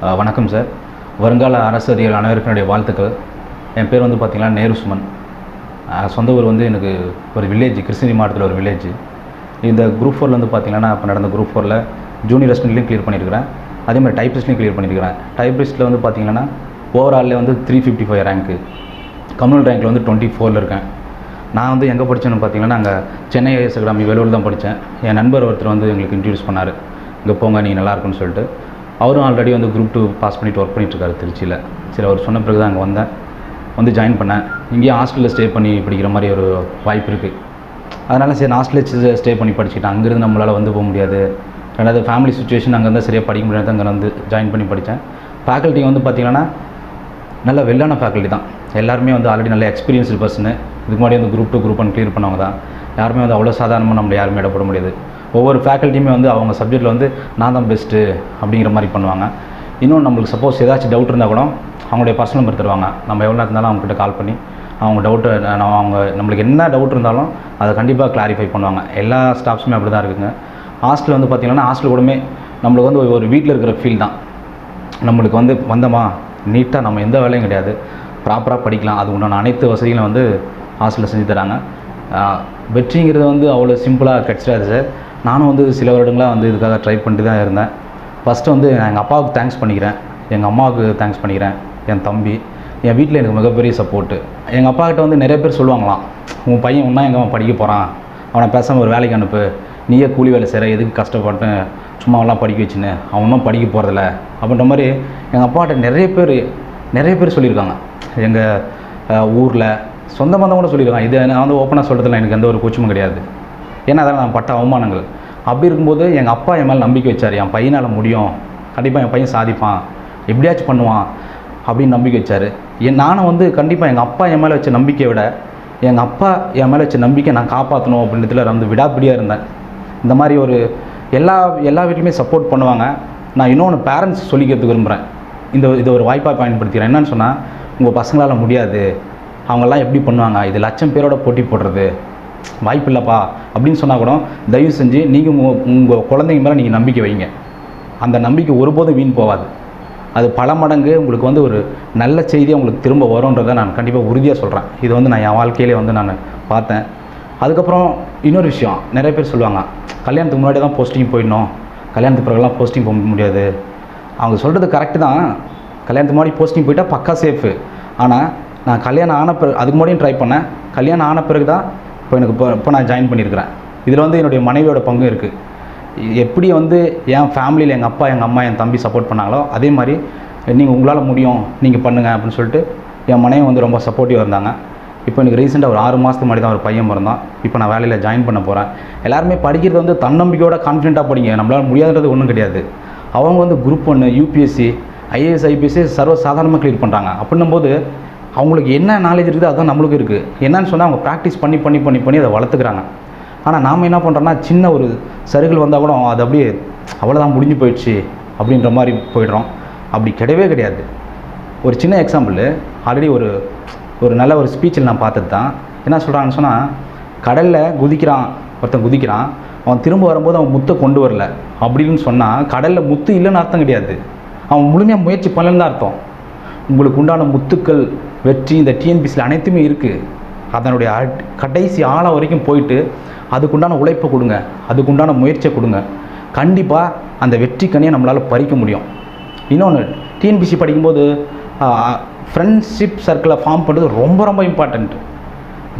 வணக்கம் சார். வருங்கால அரசியல் அனைவருக்கும் வாழ்த்துக்கள். என் பேர் வந்து பார்த்திங்கன்னா நேரு சுமன் சொந்த ஊர் வந்து எனக்கு ஒரு வில்லேஜ் கிருஷ்ணகிரி மாவட்டத்தில் ஒரு வில்லேஜ் இந்த குரூப் ஃபோரில் வந்து பார்த்திங்கன்னா இப்போ நடந்த குரூப் ஃபோரில் ஜூனியர் ரெஸ்டன்ட்லையும் கிளியர் பண்ணியிருக்கிறேன் அதே மாதிரி டைப்பிஸ்ட்லையும் கிளியர் பண்ணியிருக்கிறேன் டைப்பிஸ்ட்டில் வந்து பார்த்திங்கன்னா ஓவராலில் வந்து three fifty five rank communal ரேங்க்கில் வந்து டுவெண்ட்டி ஃபோரில் இருக்கேன். நான் வந்து எங்கே படித்தேன்னு பார்த்தீங்கன்னா நாங்கள் சென்னை ஐஎஸ் கிராமி வேலூர் தான் படித்தேன் என் நண்பர் ஒருத்தர் வந்து எங்களுக்கு இன்ட்ரடியூஸ் பண்ணார். இங்கே போங்க நீங்கள் நல்லா இருக்குன்னு சொல்லிட்டு. அவரும் ஆல்ரெடி வந்து குரூப் டூ பாஸ் பண்ணிட்டு ஒர்க் பண்ணிட்டுருக்காரு திருச்சியில். சரி அவர் சொன்ன பிறகு தான் அங்கே வந்தேன். வந்து ஜாயின் பண்ணேன். இங்கேயும் ஹாஸ்டலில் ஸ்டே பண்ணி படிக்கிற மாதிரி ஒரு வாய்ப்பு இருக்குது அதனால் சரி ஹாஸ்டலில் ஸ்டே பண்ணி படிச்சுக்கிட்டேன். அங்கேருந்து நம்மளால் வந்து போக முடியாது. ரெண்டாவது ஃபேமிலி சுச்சுவேஷன் அங்கே இருந்தால் சரியாக படிக்க முடியாது. அங்கே வந்து ஜாயின் பண்ணி படித்தேன் ஃபேக்கல்ட்டி வந்து பார்த்திங்கன்னா நல்ல வெல்லான ஃபேக்கல்ட்டி தான். எல்லாருமே வந்து ஆல்ரெடி நல்ல எக்ஸ்பீரியன்ஸ்டு பர்சனு இதுக்கு முன்னாடி வந்து group two group one clear பண்ணவங்க தான். யாருமே வந்து அவ்வளோ சாதாரணமாக நம்மளை யாருமே இடப்பட முடியாது. ஒவ்வொரு ஃபேக்கல்ட்டியுமே வந்து அவங்க சப்ஜெக்டில் வந்து நான் தான் பெஸ்ட்டு அப்படிங்கிற மாதிரி பண்ணுவாங்க. இன்னும் நம்மளுக்கு சப்போஸ் ஏதாச்சும் டவுட் இருந்தால் கூட அவங்களுடைய பர்சனல் நம்பர் தருவாங்க. நம்ம எவ்வளோ இருந்தாலும் அவங்ககிட்ட கால் பண்ணி அவங்க டவுட்டு அவங்க நம்மளுக்கு என்ன டவுட் இருந்தாலும் அதை கண்டிப்பாக கிளாரிஃபை பண்ணுவாங்க. எல்லா ஸ்டாஃப்ஸுமே அப்படி தான் இருக்குங்க. ஹாஸ்டல் வந்து பார்த்திங்கன்னா ஹாஸ்டல் கூடமே நம்மளுக்கு வந்து ஒரு வீட்டில் இருக்கிற ஃபீல் தான். நம்மளுக்கு வந்து வந்தோமா நீட்டாக நம்ம எந்த வேலையும் கிடையாது. ப்ராப்பராக படிக்கலாம். அது உண்டான அனைத்து வசதிகளும் வந்து ஹாஸ்டலில் செஞ்சு தராங்க. வெற்றிங்கிறது வந்து அவ்வளோ சிம்பிளாக கிடச்சிடாது சார். நானும் வந்து சில வருடங்களாக வந்து இதுக்காக ட்ரை பண்ணிட்டு தான் இருந்தேன். ஃபஸ்ட்டு வந்து நான் எங்கள் அப்பாவுக்கு தேங்க்ஸ் பண்ணிக்கிறேன். எங்கள் அம்மாவுக்கு தேங்க்ஸ் பண்ணிக்கிறேன். என் தம்பி என் வீட்டில் எனக்கு மிகப்பெரிய சப்போர்ட்டு எங்கள் அப்பாக்கிட்ட வந்து நிறைய பேர் சொல்லுவாங்களாம் உன் பையன் ஒன்றா எங்கே அவன் படிக்க போகிறான் அவனை பேசாமல் ஒரு வேலைக்கு அனுப்பு. நீயே கூலி வேலை செய்கிற எதுக்கு கஷ்டப்பட்டு சும்மாவெல்லாம் படிக்க வச்சுன்னு? அவன் ஒன்றும் படிக்க போகிறதில்ல அப்படின்ற மாதிரி எங்கள் அப்பாட்ட நிறைய பேர் நிறைய பேர் சொல்லியிருக்காங்க. எங்கள் ஊரில் சொந்த பந்தம் கூட சொல்லியிருக்கான் இது நான் வந்து ஓப்பனாக சொல்கிறதுல எனக்கு எந்த ஒரு கூச்சமும் கிடையாது. ஏன்னா அதெல்லாம் நான் பட்ட அவமானங்கள். அப்படி இருக்கும்போது எங்கள் அப்பா என் மேலே நம்பிக்கை வச்சார். என் பையனால் முடியும். கண்டிப்பாக என் பையன் சாதிப்பான். எப்படியாச்சும் பண்ணுவான் அப்படின்னு நம்பிக்கை வச்சார். என் நானும் வந்து கண்டிப்பாக எங்கள் அப்பா என் மேலே வச்ச நம்பிக்கையை விட எங்கள் அப்பா என் மேலே வச்ச நம்பிக்கை நான் காப்பாற்றணும் அப்படின்றதுல வந்து விடாப்பிடியாக இருந்தேன். இந்த மாதிரி ஒரு எல்லா எல்லா வீட்லையுமே சப்போர்ட் பண்ணுவாங்க. நான் இன்னொன்று பேரண்ட்ஸ் சொல்லிக்கிறதுக்கு விரும்புகிறேன் இந்த இதை ஒரு வாய்ப்பாக பயன்படுத்திக்கிறேன். என்னன்னு சொன்னால் உங்கள் பசங்களால் முடியாது. அவங்கெல்லாம் எப்படி பண்ணுவாங்க? இது லட்சம் பேரோட போட்டி போடுறது. வாய்ப்பு இல்லைப்பா அப்படின்னு சொன்னால் கூட தயவு செஞ்சு நீங்கள் உங்கள் உங்கள் குழந்தைங்க மேலே நீங்கள் நம்பிக்கை வைங்க. அந்த நம்பிக்கை ஒருபோதும் வீண் போகாது. அது பல மடங்கு உங்களுக்கு வந்து ஒரு நல்ல செய்தி உங்களுக்கு திரும்ப வரும்ன்றதை நான் கண்டிப்பாக உறுதியாக சொல்கிறேன் இது வந்து நான் என் வாழ்க்கையிலே வந்து நான் பார்த்தேன். அதுக்கப்புறம் இன்னொரு விஷயம். நிறைய பேர் சொல்லுவாங்க கல்யாணத்துக்கு முன்னாடி தான் போஸ்டிங் போயிடணும். கல்யாணத்துக்கு பிறகுலாம் போஸ்டிங் போக முடியாது. அவங்க சொல்கிறது கரெக்டு தான். கல்யாணத்துக்கு முன்னாடி போஸ்டிங் போயிட்டால் பக்கா சேஃபு ஆனால் நான் கல்யாணம் ஆன பிறகு அதுக்கு முன்னாடியும் ட்ரை பண்ணேன். கல்யாணம் ஆன பிறகு தான் இப்போ எனக்கு இப்போ இப்போ நான் ஜாயின் பண்ணியிருக்கிறேன். இதில் வந்து என்னுடைய மனைவியோட பங்கும் இருக்குது எப்படி வந்து என் ஃபேமிலியில் எங்கள் அப்பா எங்கள் அம்மா என் தம்பி சப்போர்ட் பண்ணாங்களோ அதே மாதிரி நீங்கள் உங்களால் முடியும் நீங்கள் பண்ணுங்கள் அப்படின்னு சொல்லிட்டு என் மனைவி வந்து ரொம்ப சப்போர்ட்டிவாக இருந்தாங்க. இப்போ எனக்கு ரீசெண்டாக ஒரு ஆறு மாதத்துக்கு முன்னாடி தான் ஒரு பையன் பிறந்தான். இப்போ நான் வேலையில் ஜாயின் பண்ண போகிறேன் எல்லாருமே படிக்கிறது வந்து தன்னம்பிக்கையோட கான்ஃபிடென்ட்டாக படிங்க. நம்மளால் முடியாதுன்றது ஒன்றும் கிடையாது. அவங்க வந்து குரூப் ஒன்று யூபிஎஸ்சி ஐஏஎஸ் ஐபிஎஸ்சி சர்வ சாதாரணமாக கிளியர் பண்ணுறாங்க அப்படின்னும் போது அவங்களுக்கு என்ன நாலேஜ் இருக்குது அதுதான் நம்மளுக்கு இருக்குது என்னன்னு சொன்னால் அவங்க ப்ராக்டிஸ் பண்ணி பண்ணி பண்ணி பண்ணி அதை வளர்த்துக்கிறாங்க. ஆனால் நாம் என்ன பண்ணுறோன்னா சின்ன ஒரு சருகள் வந்தால் கூட அது அப்படியே அவ்வளோதான் முடிஞ்சு போயிடுச்சு அப்படின்ற மாதிரி போயிடுறோம். அப்படி கிடையவே கிடையாது. ஒரு சின்ன எக்ஸாம்பிள் ஆல்ரெடி ஒரு ஒரு நல்ல ஒரு ஸ்பீச்சில் நான் பார்த்தது தான். என்ன சொல்கிறாங்கன்னு சொன்னால் கடலில் குதிக்கிறான் ஒருத்தன் குதிக்கிறான். அவன் திரும்ப வரும்போது அவன் முத்தை கொண்டு வரல. அப்படின்னு சொன்னால் கடலில் முத்து இல்லைன்னு அர்த்தம் கிடையாது. அவன் முழுமையாக முயற்சி பண்ணலன்னு தான் அர்த்தம். உங்களுக்கு உண்டான முத்துக்கள் வெற்றி இந்த டிஎன்பிசியில் அனைத்துமே இருக்குது அதனுடைய கடைசி ஆழம் வரைக்கும் போயிட்டு அதுக்குண்டான உழைப்பை கொடுங்க. அதுக்குண்டான முயற்சியை கொடுங்க. கண்டிப்பாக அந்த வெற்றி கனியை நம்மளால் பறிக்க முடியும். இன்னொன்று டிஎன்பிசி படிக்கும்போது ஃப்ரெண்ட்ஷிப் சர்க்கிளை ஃபார்ம் பண்ணுறது ரொம்ப ரொம்ப இம்பார்ட்டண்ட்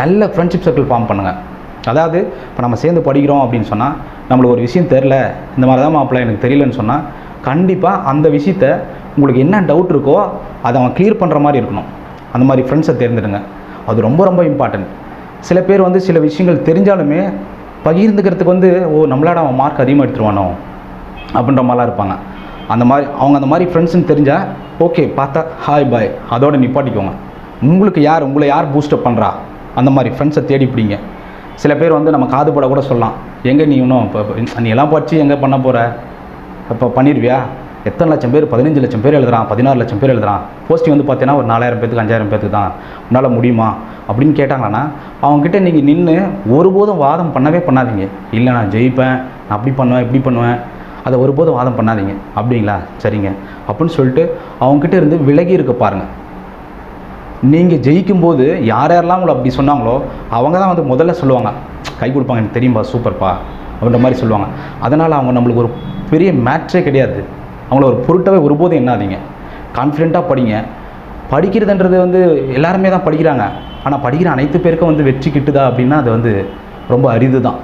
நல்ல ஃப்ரெண்ட்ஷிப் சர்க்கிள் ஃபார்ம் பண்ணுங்கள் அதாவது இப்போ நம்ம சேர்ந்து படிக்கிறோம் அப்படின்னு சொன்னால் நம்மளுக்கு ஒரு விஷயம் தெரில இந்த மாதிரி தான் மாப்பிள்ள எனக்கு தெரியலன்னு சொன்னால் கண்டிப்பாக அந்த விஷயத்த உங்களுக்கு என்ன டவுட் இருக்கோ அதை அவன் க்ளியர் பண்ணுற மாதிரி இருக்கணும். அந்த மாதிரி ஃப்ரெண்ட்ஸை தேர்ந்தெடுங்க. அது ரொம்ப ரொம்ப இம்பார்ட்டன்ட் சில பேர் வந்து சில விஷயங்கள் தெரிஞ்சாலுமே பகிர்ந்துக்கிறதுக்கு வந்து ஓ நம்மளாட அவன் மார்க் அதிகமாக எடுத்துருவானோ? அப்படின்ற மாதிரிலாம் இருப்பாங்க. அந்த மாதிரி அவங்க அந்த மாதிரி ஃப்ரெண்ட்ஸ்னு தெரிஞ்சால் ஓகே பார்த்தா ஹாய் பாய் அதோட நிப்பாட்டிக்கோங்க. உங்களுக்கு யார் உங்களை யார் பூஸ்டப் பண்ணுறா அந்த மாதிரி ஃப்ரெண்ட்ஸை தேடி பிடிங்க. சில பேர் வந்து நம்ம காது கூட சொல்லலாம். எங்கே நீ இன்னும் இப்போ இப்போ நீ எல்லாம் படித்து எங்கே பண்ண போகிற இப்போ பண்ணிடுவியா எத்தனை லட்சம் பேர்? பதினஞ்சு லட்சம் பேர் எழுதுறான் பதினாறு லட்சம் பேர் எழுதுறான். போஸ்டிங் வந்து பார்த்தீங்கன்னா ஒரு நாலாயிரம் பேத்துக்கு அஞ்சாயிரம் பேத்துக்கு தான். உன்னால் முடியுமா? அப்படின்னு கேட்டாங்கன்னா அவங்ககிட்ட நீங்கள் நின்று ஒருபோதும் வாதம் பண்ணவே பண்ணாதீங்க. இல்லை நான் ஜெயிப்பேன் நான் அப்படி பண்ணுவேன் இப்படி பண்ணுவேன். அதை ஒருபோதும் வாதம் பண்ணாதீங்க. அப்படிங்களா? சரிங்க. அப்படின்னு சொல்லிட்டு அவங்ககிட்ட இருந்து விலகி இருக்க பாருங்கள் நீங்கள் ஜெயிக்கும்போது யார் யாரெல்லாம் உங்களை அப்படி சொன்னாங்களோ அவங்க தான் வந்து முதல்ல சொல்லுவாங்க. கை கொடுப்பாங்க எனக்கு தெரியும்பா சூப்பர்ப்பா அப்படின்ற மாதிரி சொல்லுவாங்க. அதனால் அவங்க நம்மளுக்கு ஒரு பெரிய மேட்ரே கிடையாது. அவங்கள ஒரு பொருட்டாவே ஒருபோதும் எண்ணாதீங்க. கான்ஃபிடெண்ட்டாக படிங்க. படிக்கிறதுன்றது வந்து எல்லாருமே தான் படிக்கிறாங்க. ஆனால் படிக்கிற அனைத்து பேருக்கும் வந்து வெற்றி கிட்டுதா அப்படின்னா அது வந்து ரொம்ப அரிது தான்.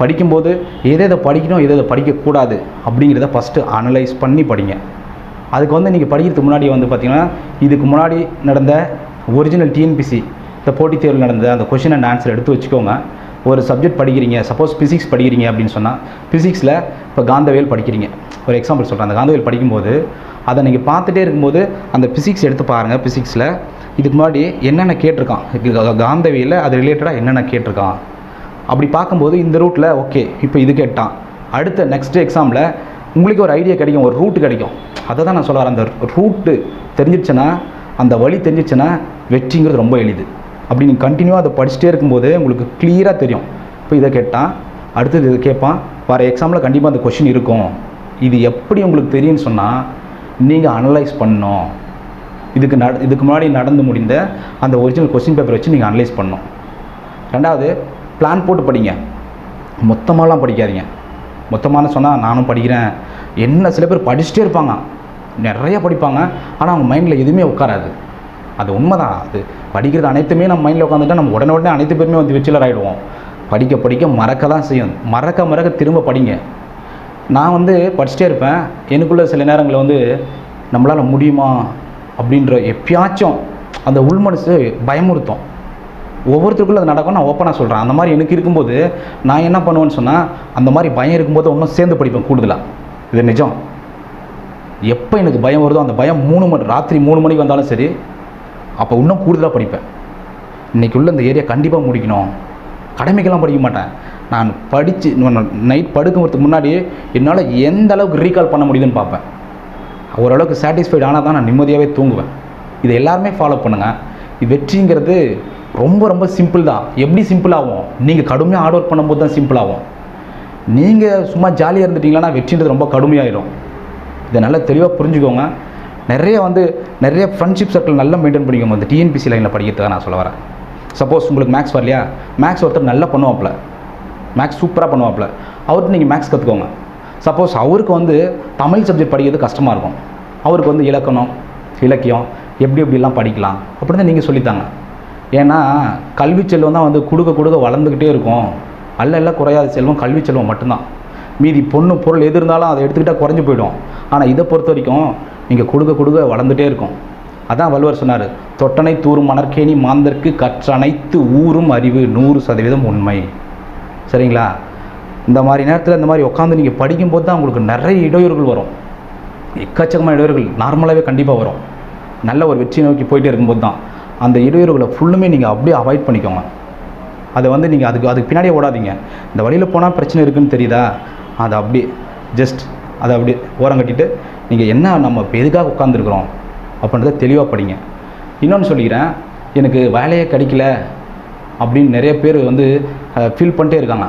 படிக்கும்போது எதை எதை படிக்கணும் எதை எதை படிக்கக்கூடாது அப்படிங்கிறத ஃபஸ்ட்டு அனலைஸ் பண்ணி படிங்க. அதுக்கு வந்து நீங்கள் படிக்கிறதுக்கு முன்னாடி வந்து பார்த்தீங்கன்னா இதுக்கு முன்னாடி நடந்த ஒரிஜினல் டிஎன்பிசி இந்த போட்டித் தேர்வில் நடந்த அந்த கொஷின் அண்ட் ஆன்சர் எடுத்து வச்சுக்கோங்க. ஒரு சப்ஜெக்ட் படிக்கிறீங்க சப்போஸ் ஃபிசிக்ஸ் படிக்கிறீங்க அப்படின்னு சொன்னால் ஃபிசிக்ஸில் இப்போ காந்தவியல் படிக்கிறீங்க. ஒரு எக்ஸாம்பிள் சொல்கிறேன் அந்த காந்தவியல் படிக்கும்போது அதை நீங்கள் பார்த்துட்டே இருக்கும்போது அந்த ஃபிசிக்ஸ் எடுத்து பாருங்கள் ஃபிசிக்ஸில் இதுக்கு முன்னாடி என்னென்ன கேட்டிருக்கான்? காந்தவியில் அது ரிலேட்டடாக என்னென்ன கேட்டிருக்கான்? அப்படி பார்க்கும்போது இந்த ரூட்டில் ஓகே இப்போ இது கேட்டான். அடுத்த நெக்ஸ்ட் எக்ஸாமில் உங்களுக்கு ஒரு ஐடியா கிடைக்கும் ஒரு ரூட் கிடைக்கும். அதை தான் நான் சொல்ல வரேன். அந்த ரூட்டு தெரிஞ்சிடுச்சுன்னா அந்த வழி தெரிஞ்சிச்சுன்னா வெற்றிங்கிறது ரொம்ப எளிது. அப்படி நீங்கள் கண்டினியூவாக அதை படிச்சுட்டே இருக்கும்போது உங்களுக்கு கிளியராக தெரியும். இப்போ இதை கேட்டான். அடுத்தது இதை கேட்பான். வர எக்ஸாமில் கண்டிப்பாக அந்த கொஷின் இருக்கும். இது எப்படி உங்களுக்கு தெரியும்னு சொன்னால் நீங்கள் அனலைஸ் பண்ணோம் இதுக்கு நட இதுக்கு முன்னாடி நடந்து முடிந்த அந்த ஒரிஜினல் கொஸ்டின் பேப்பர் வச்சு நீங்கள் அனலைஸ் பண்ணோம் ரெண்டாவது பிளான் போட்டு படிங்க. மொத்தமாகலாம் படிக்காதீங்க. மொத்தமான சொன்னால் நானும் படிக்கிறேன். என்ன சில பேர் படிச்சுட்டே இருப்பாங்க. நிறைய படிப்பாங்க. ஆனால் அவங்க மைண்டில் எதுவுமே உட்காராது. அது உண்மைதான். அது படிக்கிறது அனைத்துமே நம்ம மைண்டில் உட்காந்துட்டா நம்ம உடனே உடனே அனைத்து பேருமே வந்து வெற்றிலர் ஆகிடுவோம் படிக்க படிக்க மறக்க தான் செய்யும். மறக்க மறக்க திரும்ப படிங்க. நான் வந்து படிச்சுட்டே இருப்பேன். எனக்குள்ள சில நேரங்களில் வந்து நம்மளால் முடியுமா? அப்படின்ற எப்பயாச்சும் அந்த உள் மனசு பயமுறுத்தும். ஒவ்வொருத்தருக்குள்ள அது நடக்கும் நான் ஓப்பனாக சொல்கிறேன் அந்த மாதிரி எனக்கு இருக்கும்போது நான் என்ன பண்ணுவேன்னு சொன்னால் அந்த மாதிரி பயம் இருக்கும்போது இன்னும் சேர்ந்து படிப்பேன் கூடுதலாக இது நிஜம். எப்போ எனக்கு பயம் வருதோ அந்த பயம் மூணு மணி ராத்திரி மூணு மணிக்கு வந்தாலும் சரி அப்போ இன்னும் கூடுதலாக படிப்பேன். இன்னைக்கு உள்ள இந்த ஏரியா கண்டிப்பாக முடிக்கணும். கடமைக்கெல்லாம் படிக்க மாட்டேன். நான் படித்து நைட் படுக்கிறதுக்கு முன்னாடியே என்னால் எந்த அளவுக்கு ரீகால் பண்ண முடியுதுன்னு பார்ப்பேன். ஓரளவுக்கு சாட்டிஸ்ஃபைட் ஆனால் தான் நான் நிம்மதியாகவே தூங்குவேன். இதை எல்லாருமே ஃபாலோ பண்ணுங்கள் இது வெற்றிங்கிறது ரொம்ப ரொம்ப சிம்பிள் தான். எப்படி சிம்பிள் ஆகும்? நீங்கள் கடுமையாக ஹார்ட் ஒர்க் பண்ணும்போது தான் சிம்பிள் ஆகும். நீங்கள் சும்மா ஜாலியாக இருந்துட்டீங்கன்னா வெற்றின்றது ரொம்ப கடுமையாயிடும் இதை நல்லா தெளிவாக புரிஞ்சுக்கோங்க. நிறைய வந்து நிறைய ஃப்ரெண்ட்ஷிப் சர்க்கிள் நல்லா மெயின்டைன் பண்ணிக்கோங்க. இந்த டிஎன்பிசி லைனில் படிக்கிறதுக்காக நான் சொல்ல வரேன். சப்போஸ் உங்களுக்கு மேக்ஸ் வரலையா? மேக்ஸ் ஒருத்தர் நல்லா பண்ணுவாப்புல. மேக்ஸ் சூப்பராக பண்ணுவாப்பில். அவர்கிட்ட நீங்கள் மேக்ஸ் கற்றுக்கோங்க சப்போஸ் அவருக்கு வந்து தமிழ் சப்ஜெக்ட் படிக்கிறது கஷ்டமாக இருக்கும். அவருக்கு வந்து இலக்கணம் இலக்கியம் எப்படி எப்படிலாம் படிக்கலாம் அப்படின்னு தான் நீங்கள் சொல்லித்தாங்க. ஏன்னா கல்வி செல்வம் தான் வந்து கொடுக்க கொடுக்க வளர்ந்துக்கிட்டே இருக்கும். அல்ல எல்லாம் குறையாத செல்வம் கல்வி செல்வம் மட்டும்தான். மீதி பொண்ணு பொருள் எது இருந்தாலும் அதை எடுத்துக்கிட்டால் குறைஞ்சு போயிடும். ஆனால் இதை பொறுத்த வரைக்கும் நீங்கள் கொடுக்க கொடுக்க வளர்ந்துட்டே இருக்கும். அதான் வள்ளுவர் சொன்னார் தொட்டனை தூரும் மணற்கேணி மாந்தர்க்கு கற்றனைத்து ஊரும் அறிவு நூறு சதவீதம் உண்மை. சரிங்களா? இந்த மாதிரி நேரத்தில் இந்த மாதிரி உட்காந்து நீங்கள் படிக்கும்போது தான் உங்களுக்கு நிறைய இடையூறுகள் வரும். எக்கச்சக்கமான இடையூறுகள் நார்மலாகவே கண்டிப்பாக வரும். நல்ல ஒரு வெற்றி நோக்கி போயிட்டே இருக்கும்போது தான் அந்த இடையூறுகளை ஃபுல்லுமே நீங்கள் அப்படியே அவாய்ட் பண்ணிக்கோங்க. அதை வந்து நீங்கள் அதுக்கு அதுக்கு பின்னாடியே ஓடாதீங்க. இந்த வழியில் போனால் பிரச்சனை இருக்குன்னு தெரியுதா? அதை அப்படியே ஜஸ்ட் அதை அப்படியே ஓரம் கட்டிட்டு நீங்கள் என்ன நம்ம இப்போ எதுக்காக உட்காந்துருக்குறோம் அப்படின்றத தெளிவாக படிங்க. இன்னொன்று சொல்லிக்கிறேன். எனக்கு வேலையே கிடைக்கல. அப்படின்னு நிறைய பேர் வந்து ஃபீல் பண்ணிட்டே இருக்காங்க.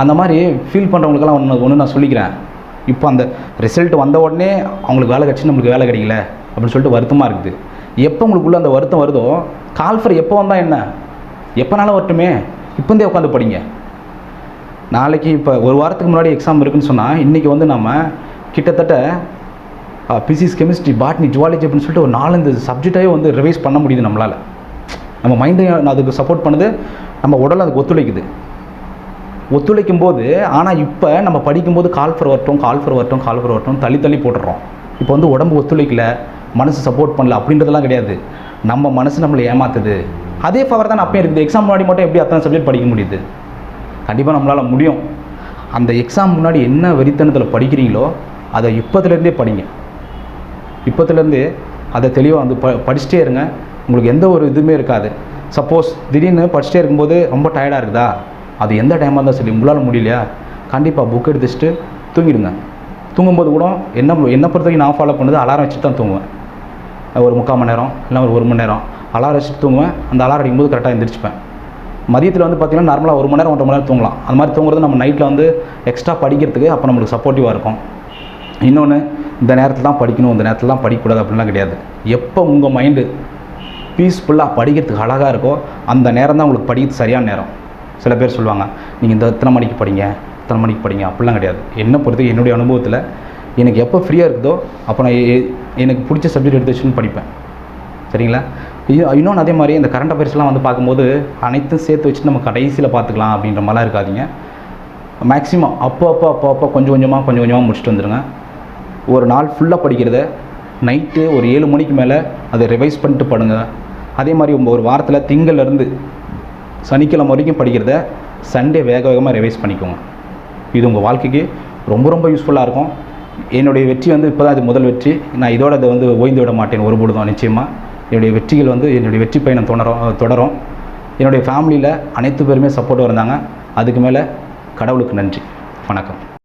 அந்த மாதிரி ஃபீல் பண்ணுறவங்களுக்கெல்லாம் ஒன்று ஒன்று நான் சொல்லிக்கிறேன். இப்போ அந்த ரிசல்ட் வந்த உடனே அவங்களுக்கு வேலை கிடச்சி நம்மளுக்கு வேலை கிடைக்கல அப்படின்னு சொல்லிட்டு வருத்தமாக இருக்குது. எப்போ உங்களுக்குள்ளே அந்த வருத்தம் வருதோ கால்ஃபர் எப்போ வந்தால் என்ன? எப்போனாலும் வரட்டுமே. இப்போந்தே உட்காந்து படிங்க. நாளைக்கு இப்போ ஒரு வாரத்துக்கு முன்னாடி எக்ஸாம் இருக்குன்னு சொன்னால் இன்றைக்கி வந்து நம்ம கிட்டத்தட்ட பிசிக்ஸ் கெமிஸ்ட்ரி பாட்னி ஜுவாலஜி அப்படின்னு சொல்லிட்டு ஒரு நாலஞ்சு சப்ஜெக்டாகவே வந்து ரிவைஸ் பண்ண முடியுது நம்மளால். நம்ம மைண்டு அதுக்கு சப்போர்ட் பண்ணுது நம்ம உடல் அதுக்கு ஒத்துழைக்குது. ஒத்துழைக்கும் போது ஆனால் இப்போ நம்ம படிக்கும்போது கால்ஃபர் வரட்டும் கால்ஃபர் வரட்டும் கால்ஃபர் வரட்டும் தள்ளி தள்ளி போட்டுடுறோம். இப்போ வந்து உடம்பு ஒத்துழைக்கல மனசு சப்போர்ட் பண்ணல அப்படின்றதெல்லாம் கிடையாது. நம்ம மனசு நம்மளை ஏமாத்துது. அதே ஃபவர் தான் அப்பயும் இருக்குது. எக்ஸாம் முன்னாடி மட்டும் எப்படி அத்தனை சப்ஜெக்ட் படிக்க முடியுது? கண்டிப்பாக நம்மளால் முடியும். அந்த எக்ஸாம் முன்னாடி என்ன வெறித்தனத்தில் படிக்கிறீங்களோ அதை இப்போத்துலேருந்தே படிங்க. இப்போத்துலேருந்தே அதை தெளிவாக வந்து ப படிச்சுட்டே இருங்க. உங்களுக்கு எந்த ஒரு இதுவுமே இருக்காது. சப்போஸ் திடீர்னு படிச்சுட்டே இருக்கும்போது ரொம்ப டயர்டாக இருக்குதா? அது எந்த டைமாக இருந்தால் சரி உங்களால் முடியலையா? கண்டிப்பாக புக் எடுத்துட்டு தூங்கிடுங்க. தூங்கும்போது கூட என்ன என்ன பொறுத்த வரைக்கும் நான் ஃபாலோ பண்ணது அலாரம் வச்சுட்டு தான் தூங்குவேன். ஒரு முக்கால் மணி நேரம் இல்லை ஒரு ஒரு மணி நேரம். அலாரம் வச்சுட்டு தூங்குவேன். அந்த அலாரம் அடிக்கும்போது கரெக்டாக எந்திரிச்சுப்பேன். மதியத்தில் வந்து பார்த்திங்கன்னா நார்மலாக ஒரு மணி நேரம் ஒன்றரை மணி நேரம் தூங்கலாம். அந்த மாதிரி தூங்குறது நம்ம நைட்டில் வந்து எக்ஸ்ட்ரா படிக்கிறதுக்கு அப்போ நம்மளுக்கு சப்போர்ட்டிவாக இருக்கும். இன்னொன்று இந்த நேரத்தில் தான் படிக்கணும் இந்த நேரத்தில் தான் படிக்கக்கூடாது அப்படின்லாம் கிடையாது. எப்போ உங்கள் மைண்டு பீஸ்ஃபுல்லாக படிக்கிறதுக்கு அழகாக இருக்கோ அந்த நேரம் தான் உங்களுக்கு படிக்கிறது சரியான நேரம். சில பேர் சொல்லுவாங்க நீங்கள் இந்த இத்தனை மணிக்கு படிங்க இத்தனை மணிக்கு படிங்க அப்படிலாம் கிடையாது. என்ன பொறுத்து என்னுடைய அனுபவத்தில் எனக்கு எப்போ ஃப்ரீயாக இருக்குதோ அப்போ நான் எனக்கு பிடிச்ச சப்ஜெக்ட் எடுத்து வச்சுன்னு படிப்பேன். சரிங்களா? இன்னொன்று அதே மாதிரி இந்த கரண்ட் அஃபேர்ஸ்லாம் வந்து பார்க்கும்போது அனைத்தும் சேர்த்து வச்சு நம்ம கடைசியில் பார்த்துக்கலாம் அப்படின்ற மாதிரிலாம் இருக்காதீங்க. மேக்ஸிமம் அப்போ அப்போ அப்போ அப்போ கொஞ்சம் கொஞ்சமாக கொஞ்சம் கொஞ்சமாக முடிச்சுட்டு வந்துடுங்க ஒரு நாள் ஃபுல்லாக படிக்கிறத நைட்டு ஒரு ஏழு மணிக்கு மேலே அதை ரிவைஸ் பண்ணிட்டு படுங்க. அதே மாதிரி உங்கள் ஒரு வாரத்தில் திங்கள்லேருந்து சனிக்கிழமை வரைக்கும் படிக்கிறத சண்டே வேக வேகமாக ரிவைஸ் பண்ணிக்கோங்க. இது உங்கள் வாழ்க்கைக்கு ரொம்ப ரொம்ப யூஸ்ஃபுல்லாக இருக்கும். என்னுடைய வெற்றி வந்து இப்போ தான் இது முதல் வெற்றி. நான் இதோட இதை வந்து ஓய்ந்து விட மாட்டேன் ஒரு பொழுதும் நிச்சயமாக என்னுடைய வெற்றிகள் வந்து என்னுடைய வெற்றி பயணம் தொடரும் தொடரும். என்னுடைய ஃபேமிலியில் அனைத்து பேருமே சப்போர்ட்டாக இருந்தாங்க. அதுக்கு மேலே கடவுளுக்கு நன்றி. வணக்கம்.